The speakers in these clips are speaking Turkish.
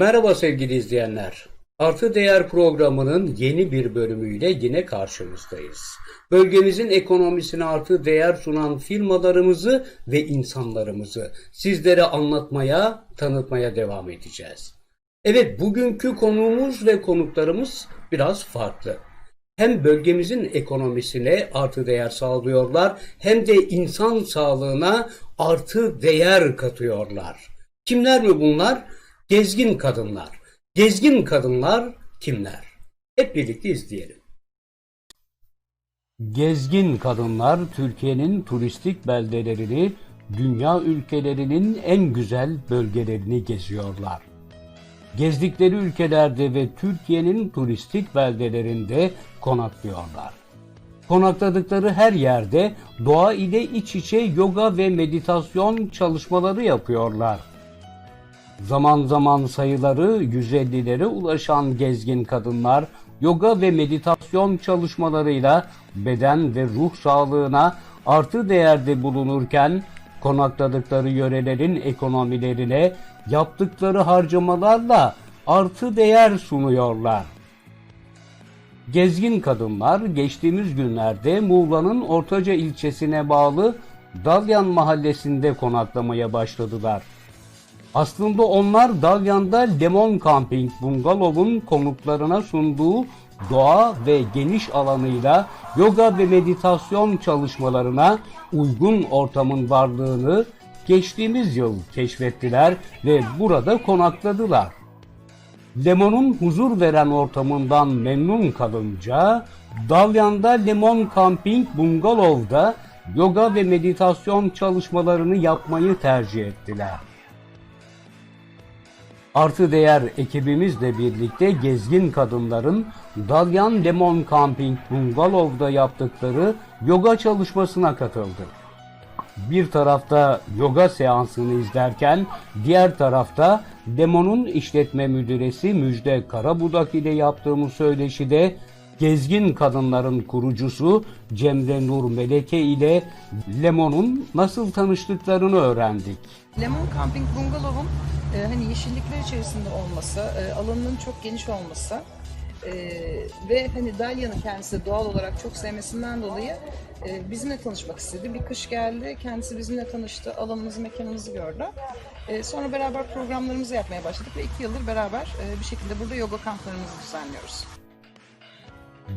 Merhaba sevgili izleyenler. Artı Değer programının yeni bir bölümüyle yine karşınızdayız. Bölgemizin ekonomisine artı değer sunan firmalarımızı ve insanlarımızı sizlere anlatmaya, tanıtmaya devam edeceğiz. Evet, bugünkü konuğumuz ve konuklarımız biraz farklı. Hem bölgemizin ekonomisine artı değer sağlıyorlar hem de insan sağlığına artı değer katıyorlar. Kimler mi bunlar? Gezgin kadınlar. Gezgin kadınlar kimler? Hep birlikte izleyelim. Gezgin kadınlar Türkiye'nin turistik beldelerini, dünya ülkelerinin en güzel bölgelerini geziyorlar. Gezdikleri ülkelerde ve Türkiye'nin turistik beldelerinde konaklıyorlar. Konakladıkları her yerde doğa ile iç içe yoga ve meditasyon çalışmaları yapıyorlar. Zaman zaman sayıları 150'lere ulaşan gezgin kadınlar yoga ve meditasyon çalışmalarıyla beden ve ruh sağlığına artı değerde bulunurken konakladıkları yörelerin ekonomilerine yaptıkları harcamalarla artı değer sunuyorlar. Gezgin kadınlar geçtiğimiz günlerde Muğla'nın Ortaca ilçesine bağlı Dalyan mahallesinde konaklamaya başladılar. Aslında onlar Dalyan'da Lemon Camping Bungalov'un konuklarına sunduğu doğa ve geniş alanıyla yoga ve meditasyon çalışmalarına uygun ortamın varlığını geçtiğimiz yıl keşfettiler ve burada konakladılar. Lemon'un huzur veren ortamından memnun kalınca Dalyan'da Lemon Camping Bungalov'da yoga ve meditasyon çalışmalarını yapmayı tercih ettiler. Artı Değer ekibimizle birlikte gezgin kadınların Dalyan Lemon Camping Bungalov'da yaptıkları yoga çalışmasına katıldı. Bir tarafta yoga seansını izlerken diğer tarafta Lemon'un işletme müdüresi Müjde Karabudak ile yaptığımız söyleşide gezgin kadınların kurucusu Cemre Nur Meleke ile Lemon'un nasıl tanıştıklarını öğrendik. Lemon Camping Bungalov'un e, hani yeşillikler içerisinde olması, e, alanının çok geniş olması e, ve hani Dalya'nın kendisi doğal olarak çok sevmesinden dolayı e, bizimle tanışmak istedi. Bir kış geldi, kendisi bizimle tanıştı, alanımızı, mekanımızı gördü. E, sonra beraber programlarımızı yapmaya başladık ve iki yıldır beraber e, bir şekilde burada yoga kamplarımızı düzenliyoruz.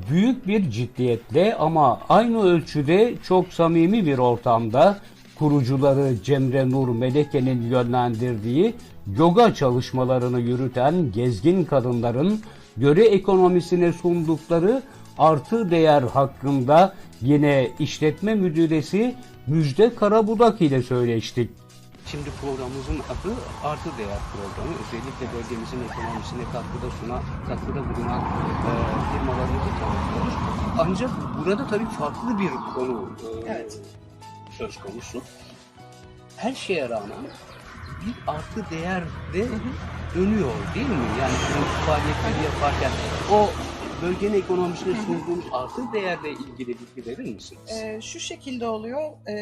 büyük bir ciddiyetle ama aynı ölçüde çok samimi bir ortamda kurucuları Cemre Nur Meleke'nin yönlendirdiği yoga çalışmalarını yürüten gezgin kadınların göre ekonomisine sundukları artı değer hakkında yine işletme müdüresi Müjde Karabudak ile söyleştik. Şimdi programımızın adı Artı Değer Programı. Özellikle bölgemizin ekonomisine katkıda sunan, katkıda bulunan e, firmalarımızı tanıtıyoruz. Ancak burada tabii farklı bir konu e, Evet. Söz konusu. Her şeye rağmen bir artı değer de dönüyor değil mi? Yani bu faaliyetleri yaparken o bölgenin ekonomisine sunduğunuz artı değerle ilgili bilgi verir misiniz? E, şu şekilde oluyor. E,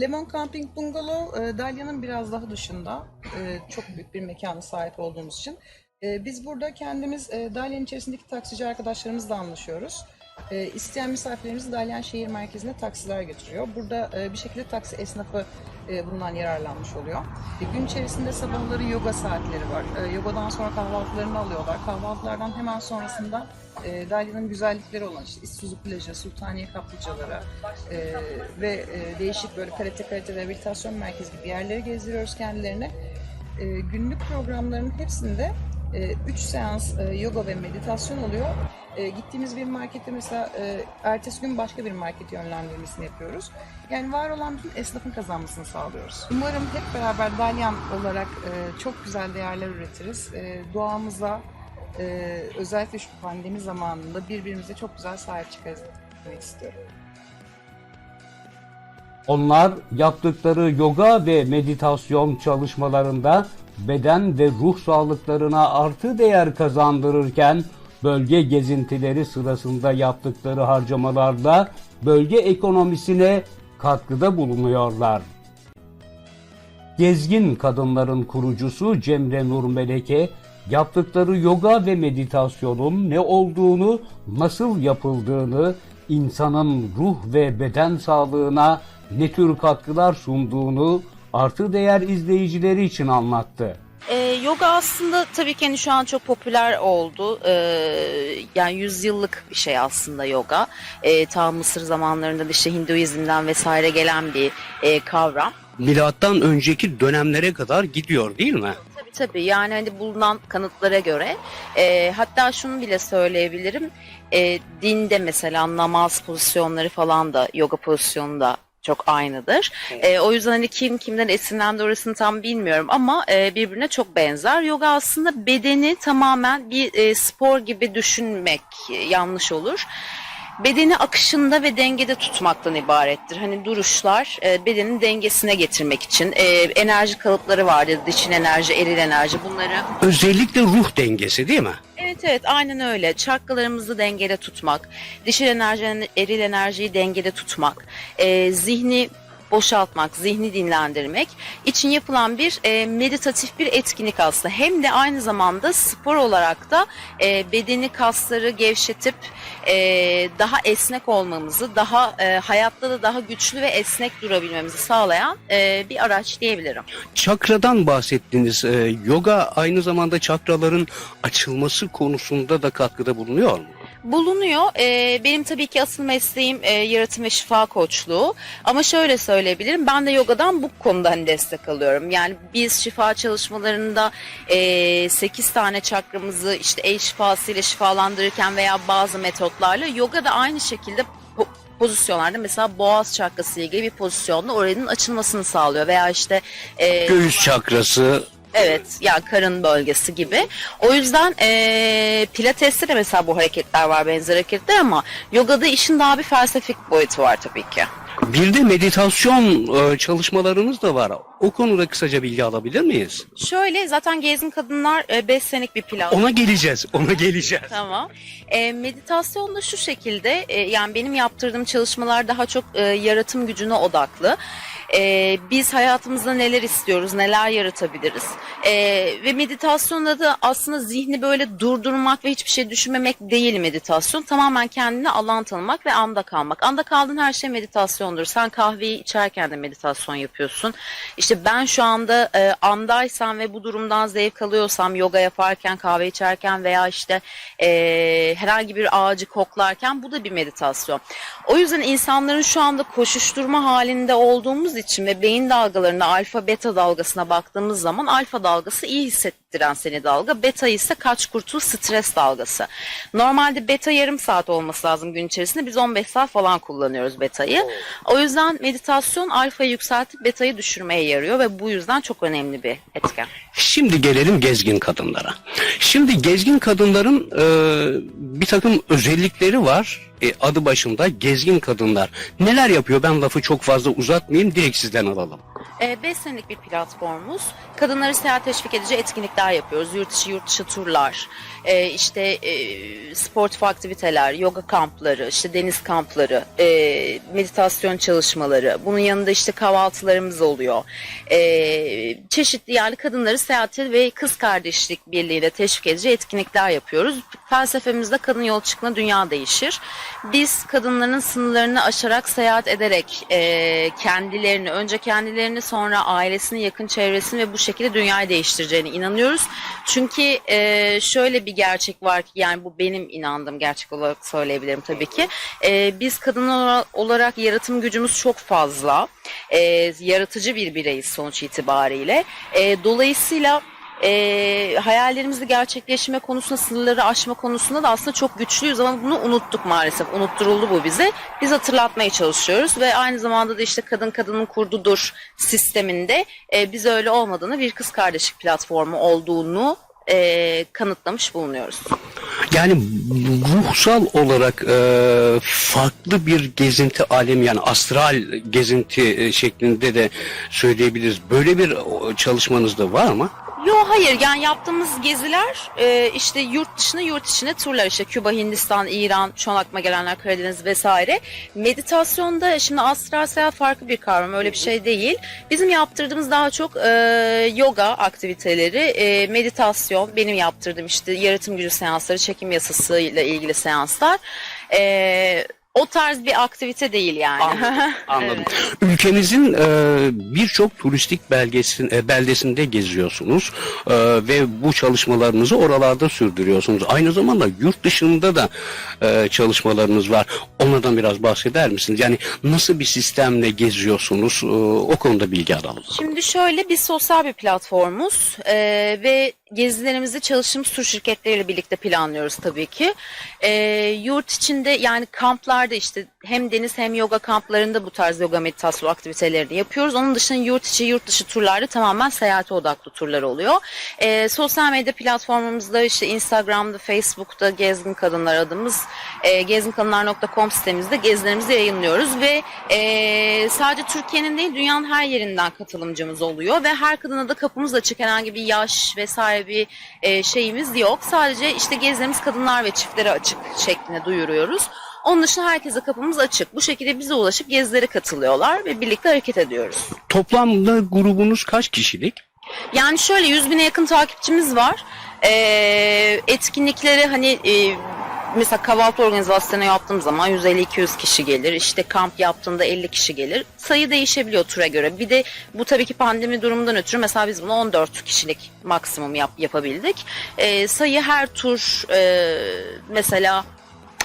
Lemon Camping Bungalov, e, Dalya'nın biraz daha dışında. E, çok büyük bir mekana sahip olduğumuz için. E, biz burada kendimiz e, Dalyan içerisindeki taksici arkadaşlarımızla anlaşıyoruz. E, isteyen misafirlerimizi Dalyan şehir merkezine taksiler götürüyor. Burada e, bir şekilde taksi esnafı e, bundan yararlanmış oluyor. E, gün içerisinde sabahları yoga saatleri var. E, yogadan sonra kahvaltılarını alıyorlar. Kahvaltılardan hemen sonrasında e, Dalya'nın güzellikleri olan işte İztuzu plajı, Sultaniye kaplıcaları e, ve e, değişik böyle karate karate rehabilitasyon merkezi gibi yerleri gezdiriyoruz kendilerine. E, günlük programların hepsinde 3 seans e, yoga ve meditasyon oluyor. E, gittiğimiz bir markette mesela e, ertesi gün başka bir market yönlendirmesini yapıyoruz. Yani var olan bütün esnafın kazanmasını sağlıyoruz. Umarım hep beraber Dalyan olarak e, çok güzel değerler üretiriz. Doğamıza özellikle şu pandemi zamanında birbirimize çok güzel sahip çıkarız demek istiyorum. Onlar yaptıkları yoga ve meditasyon çalışmalarında beden ve ruh sağlıklarına artı değer kazandırırken bölge gezintileri sırasında yaptıkları harcamalarda bölge ekonomisine katkıda bulunuyorlar. Gezgin kadınların kurucusu Cemre Nur Meleke, yaptıkları yoga ve meditasyonun ne olduğunu, nasıl yapıldığını, insanın ruh ve beden sağlığına ne tür katkılar sunduğunu artı değer izleyicileri için anlattı. Ee, yoga aslında tabii ki hani şu an çok popüler oldu. Ee, yani yüzyıllık bir şey aslında yoga. Ee, ta Mısır zamanlarında da işte Hinduizm'den vesaire gelen bir e, kavram. Milattan önceki dönemlere kadar gidiyor değil mi? Tabii tabii yani hani bulunan kanıtlara göre e, hatta şunu bile söyleyebilirim. E, dinde mesela namaz pozisyonları falan da yoga pozisyonu da çok aynıdır. E, o yüzden hani kim kimden esinlendi orasını tam bilmiyorum ama e, birbirine çok benzer. Yoga aslında bedeni tamamen bir e, spor gibi düşünmek e, yanlış olur. Bedeni akışında ve dengede tutmaktan ibarettir. Hani duruşlar e, bedenin dengesine getirmek için e, enerji kalıpları vardır. Dişin enerji, eril enerji bunları. Özellikle ruh dengesi değil mi? Evet evet aynen öyle. Çakralarımızı dengede tutmak, dişil enerji, eril enerjiyi dengede tutmak, e, zihni boşaltmak, zihni dinlendirmek için yapılan bir e, meditatif bir etkinlik aslında. Hem de aynı zamanda spor olarak da e, bedeni, kasları gevşetip e, daha esnek olmamızı, daha e, hayatta da daha güçlü ve esnek durabilmemizi sağlayan e, bir araç diyebilirim. Çakradan bahsettiniz. Ee, yoga aynı zamanda çakraların açılması konusunda da katkıda bulunuyor mu? Bulunuyor. Ee, benim tabii ki asıl mesleğim e, yaratım ve şifa koçluğu. Ama şöyle söyleyebilirim. Ben de yogadan bu konuda hani destek alıyorum. Yani biz şifa çalışmalarında e, 8 tane çakramızı işte el şifasıyla şifalandırırken veya bazı metotlarla yoga da aynı şekilde po- pozisyonlarda mesela boğaz çakrası ile ilgili bir pozisyonda oranın açılmasını sağlıyor veya işte e, Göğüs çakrası Evet yani karın bölgesi gibi. O yüzden eee pilateste de mesela bu hareketler var benzer hareketler ama yogada işin daha bir felsefik boyutu var tabii ki. bir de meditasyon e, çalışmalarınız da var. O konuda kısaca bilgi alabilir miyiz? Şöyle zaten Gezgin Kadınlar 5 senelik bir plan. Ona geleceğiz. Ona geleceğiz. Tamam. E, meditasyon da şu şekilde e, yani benim yaptırdığım çalışmalar daha çok e, yaratım gücüne odaklı. E, biz hayatımızda neler istiyoruz, neler yaratabiliriz. E, ve meditasyonda da aslında zihni böyle durdurmak ve hiçbir şey düşünmemek değil meditasyon. Tamamen kendine alan tanımak ve anda kalmak. Anda kaldığın her şey meditasyondur. Sen kahveyi içerken de meditasyon yapıyorsun. İşte ben şu anda e, andaysam ve bu durumdan zevk alıyorsam yoga yaparken, kahve içerken veya işte e, herhangi bir ağacı koklarken bu da bir meditasyon. O yüzden insanların şu anda koşuşturma halinde olduğumuz için ve beyin dalgalarına alfa beta dalgasına baktığımız zaman alfa dalgası iyi hissettiren seni dalga, beta ise kaç kurtul stres dalgası. Normalde beta yarım saat olması lazım gün içerisinde biz 15 saat falan kullanıyoruz betayı. O yüzden meditasyon alfayı yükseltip betayı düşürmeye yarıyor ve bu yüzden çok önemli bir etken. Şimdi gelelim gezgin kadınlara. Şimdi gezgin kadınların e, bir takım özellikleri var. E, adı başında gezgin kadınlar. Neler yapıyor? Ben lafı çok fazla uzatmayayım. Direkt sizden alalım. 5 senelik bir platformumuz. Kadınları seyahat teşvik edici etkinlikler yapıyoruz. Yurt içi yurt dışı turlar, e, işte e, sportif aktiviteler, yoga kampları, işte deniz kampları, e, meditasyon çalışmaları. Bunun yanında işte kahvaltılarımız oluyor. E, çeşitli yani kadınları seyahate ve kız kardeşlik birliğiyle teşvik edici etkinlikler yapıyoruz. Felsefemizde kadın yol çıkma dünya değişir. Biz kadınların sınırlarını aşarak seyahat ederek e, kendilerini, önce kendilerini sonra ailesini, yakın çevresini ve bu şekilde dünyayı değiştireceğine inanıyoruz. Çünkü e, şöyle bir gerçek var ki yani bu benim inandığım gerçek olarak söyleyebilirim tabii ki. E, biz kadınlar olarak yaratım gücümüz çok fazla. E, yaratıcı bir bireyiz sonuç itibariyle. E, dolayısıyla e, hayallerimizi gerçekleştirme konusunda, sınırları aşma konusunda da aslında çok güçlüyüz ama bunu unuttuk maalesef. Unutturuldu bu bize. Biz hatırlatmaya çalışıyoruz ve aynı zamanda da işte kadın kadının kurdudur sisteminde e, biz öyle olmadığını bir kız kardeşlik platformu olduğunu e, kanıtlamış bulunuyoruz. Yani ruhsal olarak e, farklı bir gezinti alemi yani astral gezinti e, şeklinde de söyleyebiliriz. Böyle bir o, çalışmanız da var mı? Yo hayır yani yaptığımız geziler e, işte yurt dışına yurt içine turlar işte Küba, Hindistan, İran, şu gelenler Karadeniz vesaire. Meditasyonda şimdi astral seyahat farklı bir kavram öyle bir şey değil. Bizim yaptırdığımız daha çok e, yoga aktiviteleri, e, meditasyon, benim yaptırdığım işte yaratım gücü seansları, çekim yasası ile ilgili seanslar. E, o tarz bir aktivite değil yani. Anladım. Anladım. Ülkemizin e, birçok turistik belgesin, e, beldesinde geziyorsunuz e, ve bu çalışmalarınızı oralarda sürdürüyorsunuz. Aynı zamanda yurt dışında da e, çalışmalarınız var. Onlardan biraz bahseder misiniz? Yani nasıl bir sistemle geziyorsunuz? E, o konuda bilgi alalım. Şimdi şöyle biz sosyal bir platformuz e, ve gezilerimizi çalıştığımız tur şirketleriyle birlikte planlıyoruz tabii ki. E, yurt içinde yani kamplarda işte hem deniz hem yoga kamplarında bu tarz yoga meditasyon aktivitelerini yapıyoruz. Onun dışında yurt içi yurt dışı turlarda tamamen seyahate odaklı turlar oluyor. E, sosyal medya platformumuzda işte Instagram'da, Facebook'ta Gezgin Kadınlar adımız e, gezginkadınlar.com sitemizde gezilerimizi yayınlıyoruz ve e, sadece Türkiye'nin değil dünyanın her yerinden katılımcımız oluyor ve her kadına da kapımız açık herhangi bir yaş vesaire bir e, şeyimiz yok. Sadece işte gezilerimiz kadınlar ve çiftlere açık şeklinde duyuruyoruz. Onun dışında herkese kapımız açık. Bu şekilde bize ulaşıp gezilere katılıyorlar ve birlikte hareket ediyoruz. Toplamda grubunuz kaç kişilik? Yani şöyle 100 bine yakın takipçimiz var. Ee, etkinlikleri hani e, mesela kahvaltı organizasyonu yaptığım zaman 150-200 kişi gelir. İşte kamp yaptığımda 50 kişi gelir. Sayı değişebiliyor tura göre. Bir de bu tabii ki pandemi durumundan ötürü mesela biz bunu 14 kişilik maksimum yap, yapabildik. Ee, sayı her tur e, mesela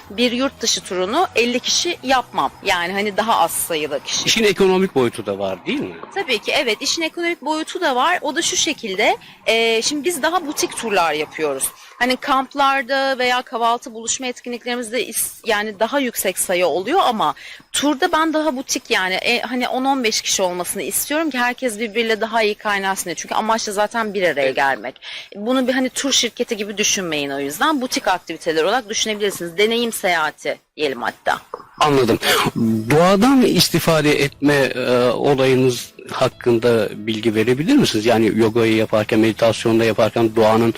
bir yurt dışı turunu 50 kişi yapmam. Yani hani daha az sayıda kişi. İşin ekonomik boyutu da var değil mi? Tabii ki evet işin ekonomik boyutu da var. O da şu şekilde e, şimdi biz daha butik turlar yapıyoruz. Hani kamplarda veya kahvaltı buluşma etkinliklerimizde yani daha yüksek sayı oluyor ama turda ben daha butik yani e, hani 10-15 kişi olmasını istiyorum ki herkes birbiriyle daha iyi kaynasın diye. Çünkü amaç da zaten bir araya gelmek. Bunu bir hani tur şirketi gibi düşünmeyin o yüzden. Butik aktiviteler olarak düşünebilirsiniz. Deneyim seyahati diyelim hatta. Anladım. Doğadan istifade etme e, olayınız hakkında bilgi verebilir misiniz? Yani yogayı yaparken, meditasyonda yaparken doğanın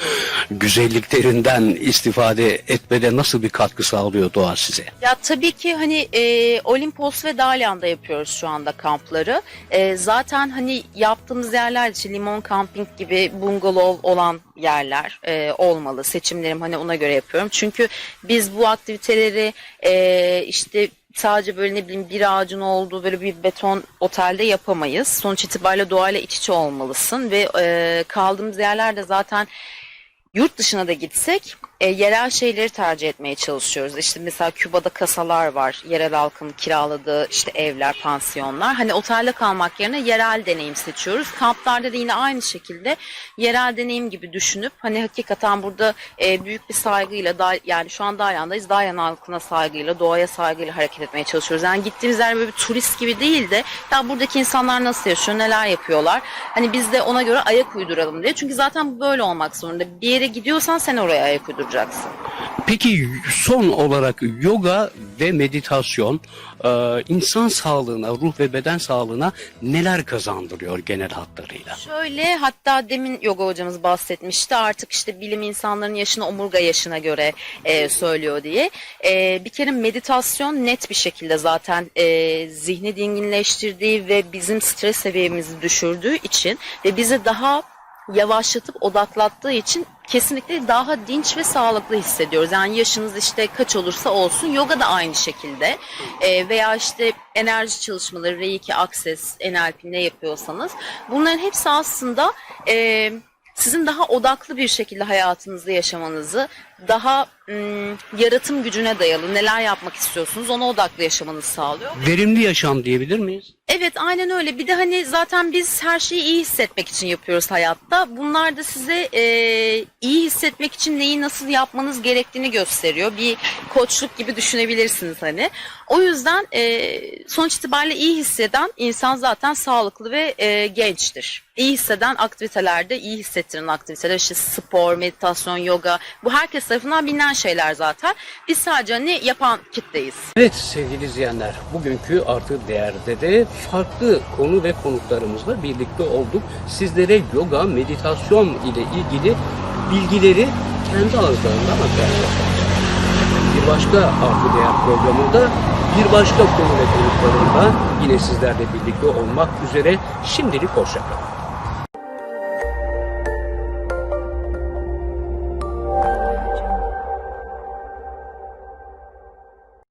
güzelliklerinden istifade etmede nasıl bir katkı sağlıyor doğa size? Ya tabii ki hani e, Olimpos ve Dalyan'da yapıyoruz şu anda kampları. E, zaten hani yaptığımız yerler işte limon camping gibi bungalov olan yerler e, olmalı. Seçimlerim hani ona göre yapıyorum. Çünkü biz bu aktiviteleri e, işte sadece böyle ne bileyim bir ağacın olduğu böyle bir beton otelde yapamayız. Sonuç itibariyle doğayla iç içe olmalısın ve e, kaldığımız yerlerde zaten Yurt dışına da gitsek e, yerel şeyleri tercih etmeye çalışıyoruz. İşte mesela Küba'da kasalar var. Yerel halkın kiraladığı işte evler, pansiyonlar. Hani otelde kalmak yerine yerel deneyim seçiyoruz. Kamplarda da yine aynı şekilde yerel deneyim gibi düşünüp hani hakikaten burada e, büyük bir saygıyla da, yani şu an Dalyan'dayız. Dalyan halkına saygıyla, doğaya saygıyla hareket etmeye çalışıyoruz. Yani gittiğimiz yer böyle bir turist gibi değil de ya buradaki insanlar nasıl yaşıyor, neler yapıyorlar. Hani biz de ona göre ayak uyduralım diye. Çünkü zaten böyle olmak zorunda. Bir yere gidiyorsan sen oraya ayak uyduracaksın. Peki son olarak yoga ve meditasyon e, insan sağlığına, ruh ve beden sağlığına neler kazandırıyor genel hatlarıyla? Şöyle hatta demin yoga hocamız bahsetmişti artık işte bilim insanların yaşını omurga yaşına göre e, söylüyor diye. E, bir kere meditasyon net bir şekilde zaten e, zihni dinginleştirdiği ve bizim stres seviyemizi düşürdüğü için ve bizi daha yavaşlatıp odaklattığı için kesinlikle daha dinç ve sağlıklı hissediyoruz. Yani yaşınız işte kaç olursa olsun yoga da aynı şekilde Ee, veya işte enerji çalışmaları, reiki, akses, NLP ne yapıyorsanız bunların hepsi aslında e, sizin daha odaklı bir şekilde hayatınızı yaşamanızı, daha ım, yaratım gücüne dayalı neler yapmak istiyorsunuz ona odaklı yaşamanızı sağlıyor. Verimli yaşam diyebilir miyiz? Evet aynen öyle. Bir de hani zaten biz her şeyi iyi hissetmek için yapıyoruz hayatta. Bunlar da size e, iyi hissetmek için neyi nasıl yapmanız gerektiğini gösteriyor. Bir koçluk gibi düşünebilirsiniz hani. O yüzden e, sonuç itibariyle iyi hisseden insan zaten sağlıklı ve e, gençtir. İyi hisseden aktivitelerde iyi hissettiren aktiviteler işte spor, meditasyon, yoga bu herkes herkes tarafından bilinen şeyler zaten. Biz sadece hani yapan kitleyiz. Evet sevgili izleyenler, bugünkü artı değerde de farklı konu ve konuklarımızla birlikte olduk. Sizlere yoga, meditasyon ile ilgili bilgileri kendi ağızlarından aktaracağız. Bir başka artı değer programında bir başka konu ve konuklarımla yine sizlerle birlikte olmak üzere şimdilik hoşçakalın.